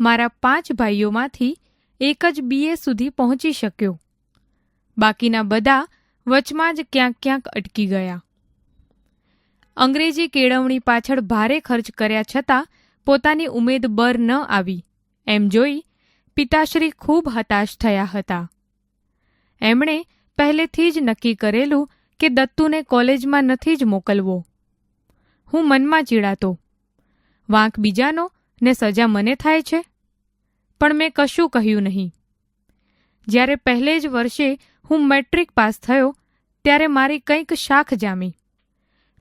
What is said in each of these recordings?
મારા પાંચ ભાઈઓમાંથી એક જ બીએ સુધી પહોંચી શક્યો. બાકીના બધા વચમાં જ ક્યાંક ક્યાંક અટકી ગયા. અંગ્રેજી કેળવણી પાછળ ભારે ખર્ચ કર્યા છતાં પોતાની ઉમેદ બર ન આવી. એમ જોઈ પિતાશ્રી ખૂબ હતાશ થયા હતા. એમણે પહેલેથી જ નક્કી કરેલું કે દત્તુને કોલેજમાં નથી જ મોકલવો. હું મનમાં ચીડાતો. વાંક બીજાનો ને સજા મને થાય છે? પણ મેં કશું કહ્યું નહીં. જ્યારે પહેલે જ વર્ષે હું મેટ્રિક પાસ થયો, ત્યારે મારી કંઈક શાખ જામી.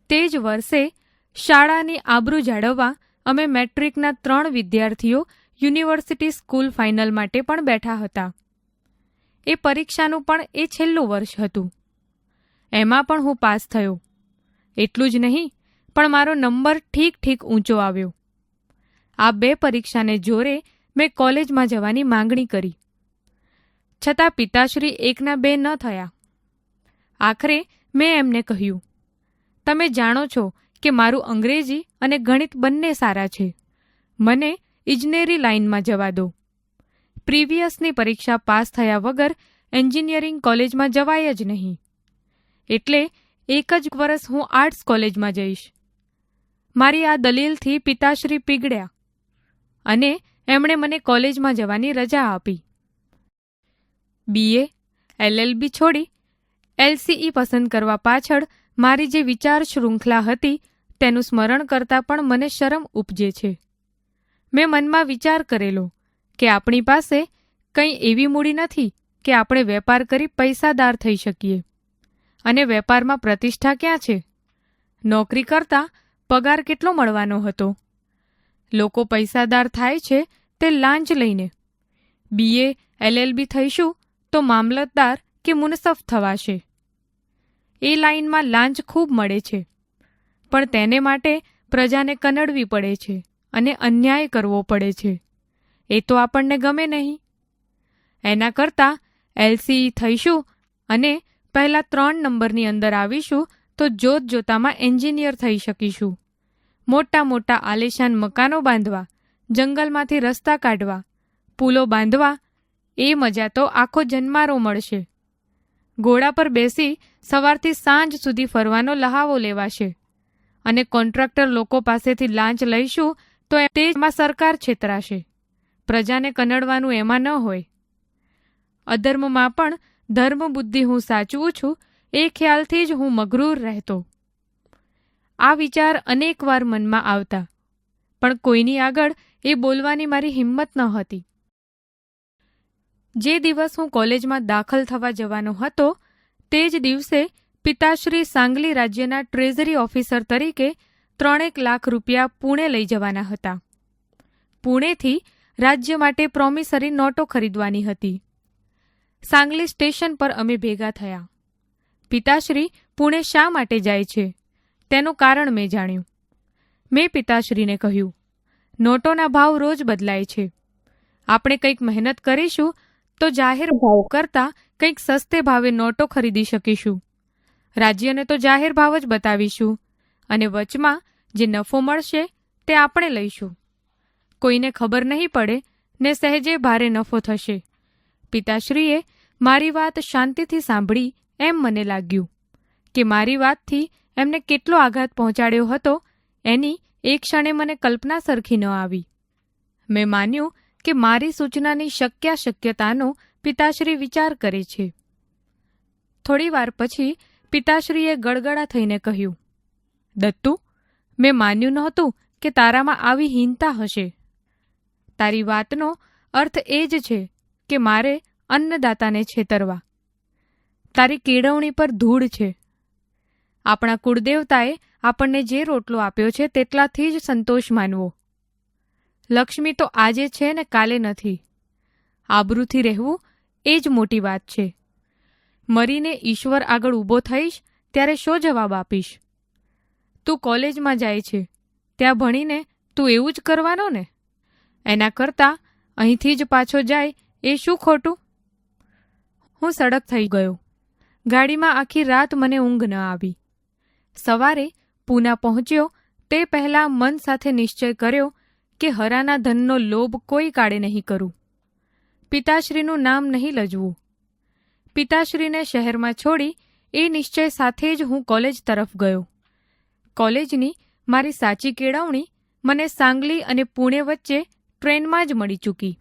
તે જ વર્ષે શાળાની આબરૂ જાળવવા અમે મેટ્રિકના ત્રણ વિદ્યાર્થીઓ યુનિવર્સિટી સ્કૂલ ફાઇનલ માટે પણ બેઠા હતા. એ પરીક્ષાનું પણ એ છેલ્લું વર્ષ હતું. એમાં પણ હું પાસ થયો. એટલું જ નહીં, પણ મારો નંબર ઠીક ઠીક ઊંચો આવ્યો. આ બે પરીક્ષાને જોરે મેં કોલેજમાં જવાની માંગણી કરી. છતાં પિતાશ્રી એકના બે ન થયા. આખરે મેં એમને કહ્યું, તમે જાણો છો કે મારું અંગ્રેજી અને ગણિત બંને સારા છે. મને ઇજનેરી લાઇનમાં જવા દો. પ્રીવિયસની પરીક્ષા પાસ થયા વગર એન્જિનિયરિંગ કોલેજમાં જવાય જ નહીં. એટલે એક જ વર્ષ હું આર્ટ્સ કોલેજમાં જઈશ. મારી આ દલીલથી પિતાશ્રી પીગળ્યા. અને એમણે મને કોલેજમાં જવાની રજા આપી. બીએ એલએલબી છોડી એલસીઈ પસંદ કરવા પાછળ મારી જે વિચાર શૃંખલા હતી તેનું સ્મરણ કરતાં પણ મને શરમ ઉપજે છે. મેં મનમાં વિચાર કરેલો કે આપણી પાસે કંઈ એવી મૂડી નથી કે આપણે વેપાર કરી પૈસાદાર થઈ શકીએ. અને વેપારમાં પ્રતિષ્ઠા ક્યાં છે? નોકરી કરતાં પગાર કેટલો મળવાનો હતો? લોકો પૈસાદાર થાય છે તે લાંચ લઈને. બીએ, એલએલબી થઈશું તો મામલતદાર કે મુનસફ થવાશે. એ લાઇનમાં લાંચ ખૂબ મળે છે. પણ તેને માટે પ્રજાને કનડવી પડે છે અને અન્યાય કરવો પડે છે. એ તો આપણને ગમે નહીં. એના કરતાં એલસીઈ થઈશું અને પહેલાં ત્રણ નંબરની અંદર આવીશું તો જોત જોતામાં એન્જિનિયર થઈ શકીશું. મોટા મોટા આલિશાન મકાનો બાંધવા, જંગલમાંથી રસ્તા કાઢવા, પુલો બાંધવા, એ મજા તો આખો જન્મારો મળશે. ઘોડા પર બેસી સવારથી સાંજ સુધી ફરવાનો લહાવો લેવાશે. અને કોન્ટ્રાક્ટર લોકો પાસેથી લાંચ લઈશું તો તેમાં સરકાર છેતરાશે. પ્રજાને કનડવાનું એમાં ન હોય. અધર્મમાં પણ ધર્મ બુદ્ધિ હું સાચવું છું, એ ખ્યાલથી જ હું મગરૂર રહેતો. આ વિચાર અનેકવાર મનમાં આવતા. પણ કોઈની આગળ એ બોલવાની મારી હિંમત ન હતી. જે દિવસ હું કોલેજમાં દાખલ થવા જવાનો હતો, તે જ દિવસે પિતાશ્રી સાંગલી રાજ્યના ટ્રેઝરી ઓફિસર તરીકે ત્રણેક લાખ રૂપિયા પુણે લઈ જવાના હતા. પુણેથી રાજ્ય માટે પ્રોમિસરી નોટો ખરીદવાની હતી. સાંગલી સ્ટેશન પર અમે ભેગા થયા. પિતાશ્રી પુણે શા માટે જાય છે? તેનું કારણ મેં જાણ્યું. મેં પિતાશ્રીને કહ્યું, નોટોના ભાવ રોજ બદલાય છે. આપણે કંઈક મહેનત કરીશું તો જાહેર ભાવ કરતાં કંઈક સસ્તે ભાવે નોટો ખરીદી શકીશું. રાજ્યને તો જાહેર ભાવ જ બતાવીશું અને વચમાં જે નફો મળશે તે આપણે લઈશું. કોઈને ખબર નહીં પડે ને સહેજે ભારે નફો થશે. પિતાશ્રીએ મારી વાત શાંતિથી સાંભળી એમ મને લાગ્યું કે મારી વાતથી એમને કેટલો આઘાત પહોંચાડ્યો હતો, એની એક ક્ષણે મને કલ્પના સરખી ન આવી. મેં માન્યું કે મારી સૂચનાની શક્યાશક્યતાનો પિતાશ્રી વિચાર કરે છે. થોડીવાર પછી પિતાશ્રીએ ગળગળા થઈને કહ્યું, દત્તુ, મેં માન્યું નહોતું કે તારામાં આવી હીનતા હશે. તારી વાતનો અર્થ એ જ છે કે મારે અન્નદાતાને છેતરવા. તારી કેળવણી પર ધૂળ છે. આપણા કુળદેવતાએ આપણને જે રોટલો આપ્યો છે તેટલાથી જ સંતોષ માનવો. લક્ષ્મી તો આજે છે ને કાલે નથી. આબરૂથી રહેવું એ જ મોટી વાત છે. મરીને ઈશ્વર આગળ ઊભો થઈશ ત્યારે શો જવાબ આપીશ? તું કોલેજમાં જાય છે. ત્યાં ભણીને તું એવું જ કરવાનો ને? એના કરતાં અહીંથી જ પાછો જાય એ શું ખોટું? હું સડક થઈ ગયો. ગાડીમાં આખી રાત મને ઊંઘ ન આવી. સવારે પૂના પહોંચ્યો, તે પહેલાં મન સાથે નિશ્ચય કર્યો કે હરાના ધનનો લોભ કોઈ કાળે નહીં કરું. પિતાશ્રીનું નામ નહીં લજવું. પિતાશ્રીને શહેરમાં છોડી એ નિશ્ચય સાથે જ હું કોલેજ તરફ ગયો. કોલેજની મારી સાચી કેળવણી મને સાંગલી અને પુણે વચ્ચે ટ્રેનમાં જ મળી ચૂકી.